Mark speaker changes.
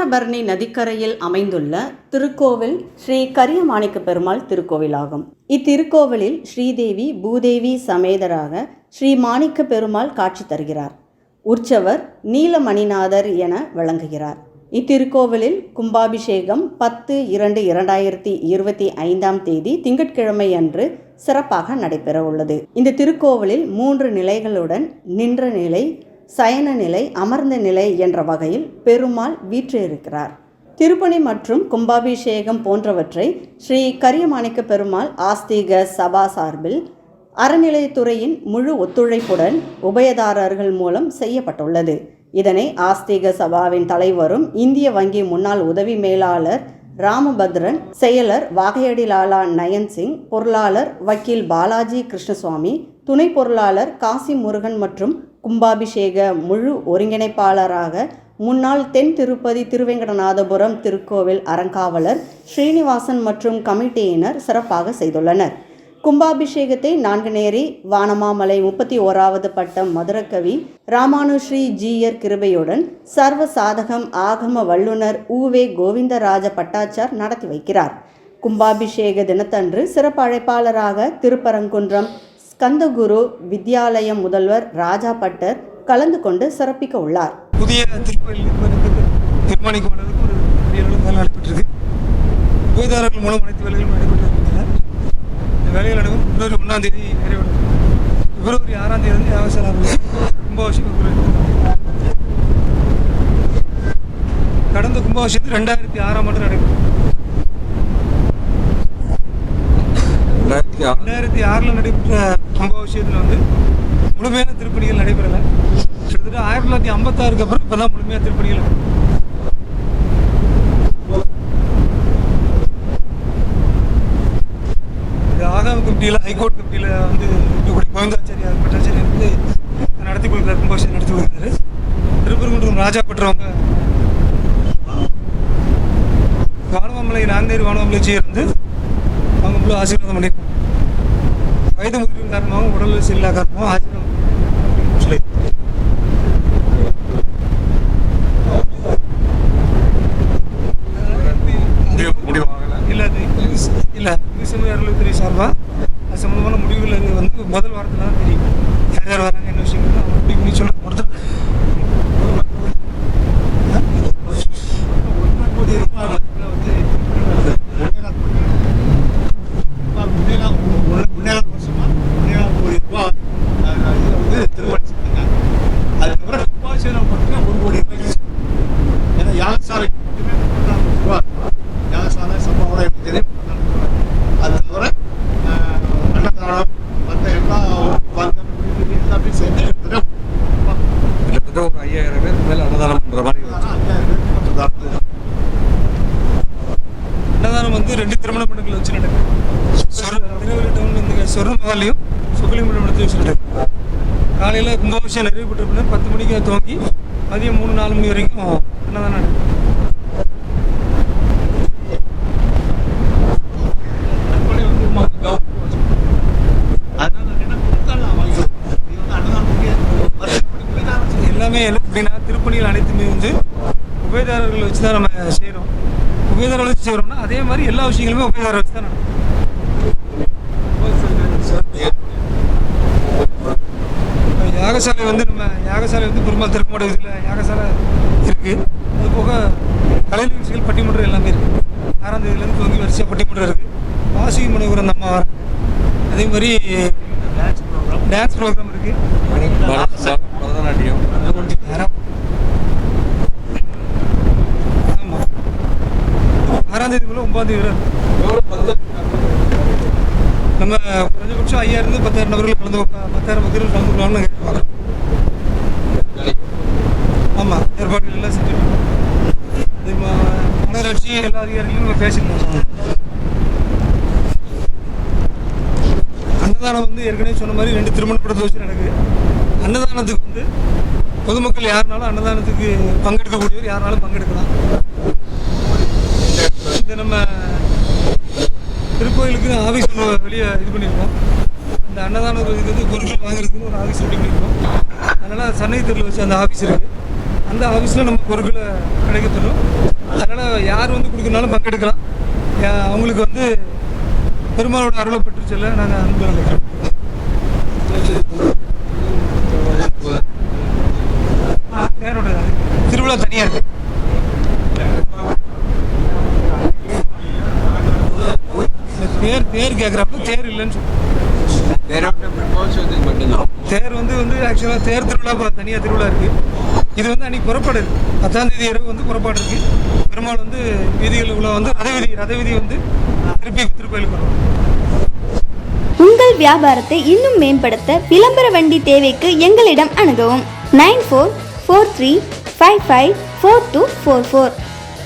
Speaker 1: தாமிரபரணி நதிக்கரையில் அமைந்துள்ள திருக்கோவில் ஸ்ரீ கரியமாணிக்க பெருமாள் திருக்கோவிலாகும். இத்திருக்கோவிலில் ஸ்ரீதேவி பூதேவி சமேதராக ஸ்ரீ மாணிக்க பெருமாள் காட்சி தருகிறார். உற்சவர் நீலமணிநாதர் என விளங்குகிறார். இத்திருக்கோவிலில் கும்பாபிஷேகம் பத்து இரண்டு இரண்டாயிரத்தி இருபத்தி ஐந்தாம் தேதி திங்கட்கிழமை அன்று சிறப்பாக நடைபெற உள்ளது இந்த திருக்கோவிலில் மூன்று நிலைகளுடன் நின்ற நிலை சயன நிலை அமர்ந்த நிலை என்ற வகையில் பெருமாள் வீற்றிருக்கிறார். திருப்பணி மற்றும் கும்பாபிஷேகம் போன்றவற்றை ஸ்ரீ கரியமாணிக்க பெருமாள் ஆஸ்திக சபா சார்பில் அறநிலையத்துறையின் முழு ஒத்துழைப்புடன் உபயதாரர்கள் மூலம் செய்யப்பட்டுள்ளது. இதனை ஆஸ்திக சபாவின் தலைவரும் இந்திய வங்கி முன்னாள் உதவி மேலாளர் ராமபத்ரன் செயலர் வாகையடிலாலா நயன் சிங் பொருளாளர் வக்கீல் பாலாஜி கிருஷ்ணசுவாமி துணை பொருளாளர் காசி முருகன் மற்றும் கும்பாபிஷேக முழு ஒருங்கிணைப்பாளராக முன்னாள் தென் திருப்பதி திருவேங்கடநாதபுரம் திருக்கோவில் அறங்காவலர் ஸ்ரீனிவாசன் மற்றும் கமிட்டியினர் சிறப்பாக செய்துள்ளனர். கும்பாபிஷேகத்தை நான்குநேரி வானமாமலை முப்பத்தி ஓராவது பட்டம் மதுரகவி ராமானுஸ்ரீ ஜீயர் கிருபையுடன் சர்வ சாதகம் ஆகம வல்லுனர் ஊவே கோவிந்தராஜ பட்டாச்சார் நடத்தி வைக்கிறார். கும்பாபிஷேக தினத்தன்று சிறப்பு அழைப்பாளராக திருப்பரங்குன்றம் ஸ்கந்தகுரு வித்யாலயம் முதல்வர் ராஜா பட்டர் கலந்து கொண்டு சிறப்பிக்க உள்ளார்.
Speaker 2: புதிய திருக்கோயில் நிர்மாணிக்க நிர்மாணிக்கும் அளவுக்கு ஒரு பெரிய அளவு வேலை நடைபெற்றிருக்கு. உபயதாரர்கள் மூலம் அனைத்து வேலைகளும் நடைபெற்றிருக்கின்றன. இந்த வேலைகள் அனைவரும் பிப்ரவரி ஒன்றாம் தேதி நிறைவடையும் பிப்ரவரி ஆறாம் தேதி வந்து கும்பாபிஷேகம் கடந்த கும்பாபிஷேகத்தில் ரெண்டாயிரத்தி ஆறாம் ஆண்டு
Speaker 3: ஆறு.
Speaker 2: ரெண்டாயிரத்தி ஆறில் நடைபெற்ற கும்பாபிஷேகத்தில் வந்து முழுமையான திருப்பணிகள் நடைபெறலை. கிட்டத்தட்ட ஆயிரத்தி தொள்ளாயிரத்தி ஐம்பத்தாறுக்கு அப்புறம் இப்போ தான் முழுமையாக திருப்பணிகள் இது ஆகாம கமிட்டியில் ஹைகோர்ட் கமிட்டியில் வந்து இருக்கக்கூடிய கோவிந்தாச்சாரியார் பட்டாச்சாரியார் வந்து நடத்தி கொடுக்குறாரு கும்பாபிஷேகம் நடத்தி கொடுக்குறாரு. திருப்பரங்குன்றம் ராஜா பெற்றவங்க வானமாமலை நாந்தேரி வானமாமலை சேர்ந்து அவங்க முழு ஆசீர்வாதம் பண்ணியிருக்காங்க. வயது முதிர்வின் காரணமாகவும் உடல் சொல்லி
Speaker 3: முடிவு முடிவாகலை
Speaker 2: இல்லை இல்லை சமய அறநிலையத்துறை சார்பாக அது சம்மந்தமான முடிவுகள் அது வந்து முதல் வாரத்தில் தான் தெரியும் யார் யார் வராங்க என்ன விஷயங்கள் அவங்க முடிவு பண்ணி சொல்ல பொறுத்து
Speaker 3: கிட்டத்தட்ட ஒரு ஐயாயிரம் பேர் மேலே அன்னதானம் பண்ணுற மாதிரி
Speaker 2: அன்னதானம் வந்து ரெண்டு திருமண மண்டங்கள் வச்சு நடக்கும் சொர- திருநெல்வேலி டவுன் வந்து சொர்ண மகாலையும் சுகலி மண்டலத்தையும் வச்சு நடக்கும் காலையில் கும்பாபிஷேகம் நிறைவு பெற்ற பின்னர் பத்து மணிக்கு துவங்கி மதியம் மூணு நாலு மணி வரைக்கும் அன்னதானம் நடக்கும் எல்லாமே என்ன அப்படின்னா திருப்பணிகள் அனைத்துமே வந்து உபயதாரர்கள் வச்சு தான் நம்ம செய்கிறோம் உபயதாரர்கள் வச்சு செய்கிறோம்னா அதே மாதிரி எல்லா விஷயங்களுமே உபயதாரர் வச்சு தான் யாகசாலை வந்து நம்ம யாகசாலை வந்து பெருமாள் திருக்குமாட இதில் யாகசாலை இருக்குது அது போக கலை நிகழ்ச்சிகள் பட்டிமன்றம் எல்லாமே இருக்குது ஆறாம் தேதியிலேருந்து துவங்கி வரிசையாக பட்டிமன்றம் இருக்குது வாசுகி முனைவர் அந்த அம்மா வராங்க அதே மாதிரி டான்ஸ் ப்ரோக்ராம் இருக்குது
Speaker 3: பரதநாட்டியம்
Speaker 2: ஆறாம் தேதி போல ஒன்பதாம் தேதி வரை நம்ம குறைஞ்சபட்சம் ஐயாயிரம் இருந்து பத்தாயிரம் நபர்கள் கலந்து பத்தாயிரம் பக்தர்கள் கலந்து கொள்ளலாம்னு பார்க்குறோம் ஆமாம் ஏற்பாடுகள் எல்லாம் செஞ்சுருக்கோம். அது மாநகராட்சி எல்லா அதிகாரிகளும் நம்ம பேசியிருக்கோம் அன்னதானம் வந்து ஏற்கனவே சொன்ன மாதிரி ரெண்டு திருமணப்படத்தை வச்சு நடக்குது. அன்னதானத்துக்கு வந்து பொதுமக்கள் யாருனாலும் அன்னதானத்துக்கு பங்கெடுக்கக்கூடியவர் யாருனாலும் பங்கெடுக்கலாம். இது நம்ம திருக்கோயிலுக்கு ஆஃபீஸ் வெளியே இது பண்ணியிருக்கோம். இந்த அன்னதான இது வந்து பொருட்கள் வாங்குறதுக்குன்னு ஒரு ஆஃபீஸ் ரெடி பண்ணியிருக்கோம். அதனால் சென்னை தெருவில் வச்சு அந்த ஆஃபீஸ் இருக்குது அந்த ஆஃபீஸில் நம்ம பொருட்களை கிடைக்க தரும் யார் வந்து கொடுக்குறனாலும் பங்கெடுக்கலாம். அவங்களுக்கு வந்து பெருமாளோட அருளை பெற்று செல்ல நாங்கள் அன்பு நினைக்கிறோம் திருவிழா தனியாக இருக்குது இந்த தேர் தேர் கேட்குறப்ப தேர் இல்லைன்னு சொல்லுவோம் தேர் வந்து வந்து ஆக்சுவலாக தேர் திருவிழா தனியாக திருவிழா இருக்குது இது வந்து அன்னைக்கு புறப்பாடு இருக்கு பத்தாம் தேதி இரவு வந்து புறப்பாடு இருக்கு. பெருமாள் வந்து வீதிகளுக்குள்ள வந்து ரத வீதி ரத வீதி வந்து திருப்பி வருவாங்க
Speaker 4: உங்கள் வியாபாரத்தை இன்னும் மேம்படுத்த விளம்பர வண்டி தேவைக்கு எங்களிடம் அணுகவும். Nine four four three five five four two four four.